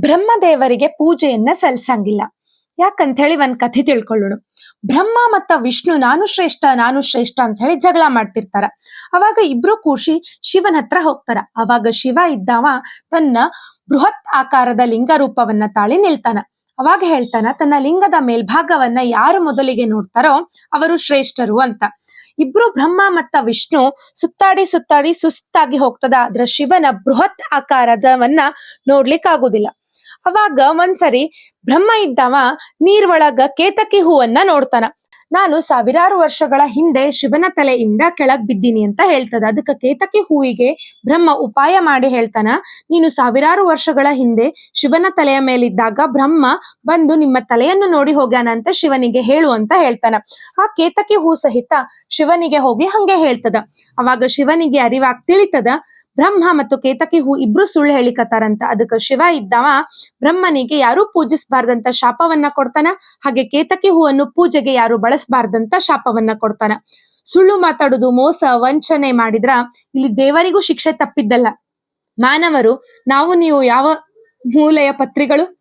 ಬ್ರಹ್ಮದೇವರಿಗೆ ಪೂಜೆಯನ್ನ ಸಲ್ಸಂಗಿಲ್ಲ. ಯಾಕಂತ ಹೇಳಿ ಒಂದ್ ಕಥೆ ತಿಳ್ಕೊಳ್ಳೋಣ. ಬ್ರಹ್ಮ ಮತ್ತ ವಿಷ್ಣು ನಾನು ಶ್ರೇಷ್ಠ ನಾನು ಶ್ರೇಷ್ಠ ಅಂತ ಹೇಳಿ ಜಗಳ ಮಾಡ್ತಿರ್ತಾರ. ಅವಾಗ ಇಬ್ರು ಕೂಶಿ ಶಿವನ ಹತ್ರ ಹೋಗ್ತಾರ. ಅವಾಗ ಶಿವ ಇದ್ದಾವ ತನ್ನ ಬೃಹತ್ ಆಕಾರದ ಲಿಂಗ ರೂಪವನ್ನ ತಾಳಿ ನಿಲ್ತಾನ. ಅವಾಗ ಹೇಳ್ತಾನ, ತನ್ನ ಲಿಂಗದ ಮೇಲ್ಭಾಗವನ್ನ ಯಾರು ಮೊದಲಿಗೆ ನೋಡ್ತಾರೋ ಅವರು ಶ್ರೇಷ್ಠರು ಅಂತ. ಇಬ್ರು ಬ್ರಹ್ಮ ಮತ್ತ ವಿಷ್ಣು ಸುತ್ತಾಡಿ ಸುತ್ತಾಡಿ ಸುಸ್ತಾಗಿ ಹೋಗ್ತದ. ಆದ್ರ ಶಿವನ ಬೃಹತ್ ಆಕಾರದವನ್ನ ನೋಡ್ಲಿಕ್ಕಾಗುದಿಲ್ಲ. ಅವಾಗ ಒಂದ್ಸರಿ ಬ್ರಹ್ಮ ಇದ್ದವ ನೀರ್ ಒಳಗ ಕೇತಕಿ ಹೂವನ್ನ ನೋಡ್ತಾನ. ನಾನು ಸಾವಿರಾರು ವರ್ಷಗಳ ಹಿಂದೆ ಶಿವನ ತಲೆಯಿಂದ ಕೆಳಗ್ ಬಿದ್ದೀನಿ ಅಂತ ಹೇಳ್ತದ. ಅದಕ್ಕೆ ಕೇತಕಿ ಹೂವಿಗೆ ಬ್ರಹ್ಮ ಉಪಾಯ ಮಾಡಿ ಹೇಳ್ತಾನ. ನೀನು ಸಾವಿರಾರು ವರ್ಷಗಳ ಹಿಂದೆ ಶಿವನ ತಲೆಯ ಮೇಲಿದ್ದಾಗ ಬ್ರಹ್ಮ ಬಂದು ನಿಮ್ಮ ತಲೆಯನ್ನು ನೋಡಿ ಹೋಗ್ಯಾನ ಅಂತ ಶಿವನಿಗೆ ಹೇಳು ಅಂತ ಹೇಳ್ತಾನ. ಆ ಕೇತಕಿ ಹೂ ಸಹಿತ ಶಿವನಿಗೆ ಹೋಗಿ ಹಂಗೆ ಹೇಳ್ತದ. ಅವಾಗ ಶಿವನಿಗೆ ಅರಿವಾಗ್ ತಿಳಿತದ, ಬ್ರಹ್ಮ ಮತ್ತು ಕೇತಕಿ ಹೂ ಇಬ್ರು ಸುಳ್ಳು ಹೇಳಿಕತ್ತಾರಂತ. ಅದಕ್ಕೆ ಶಿವ ಇದ್ದವ, ಬ್ರಹ್ಮನಿಗೆ ಯಾರು ಪೂಜಿಸಬಾರ್ದಂತ ಶಾಪವನ್ನ ಕೊಡ್ತಾನ. ಹಾಗೆ ಕೇತಕಿ ಹೂವನ್ನು ಪೂಜೆಗೆ ಯಾರು ಬಳಸಬಾರ್ದಂತ ಶಾಪವನ್ನ ಕೊಡ್ತಾನ. ಸುಳ್ಳು ಮಾತಾಡುದು, ಮೋಸ, ವಂಚನೆ ಮಾಡಿದ್ರ ಇಲ್ಲಿ ದೇವರಿಗೂ ಶಿಕ್ಷೆ ತಪ್ಪಿದ್ದಲ್ಲ. ಮಾನವರು, ನಾವು ನೀವು ಯಾವ ಮೂಲೆಯ ಪತ್ರಿಗಳು?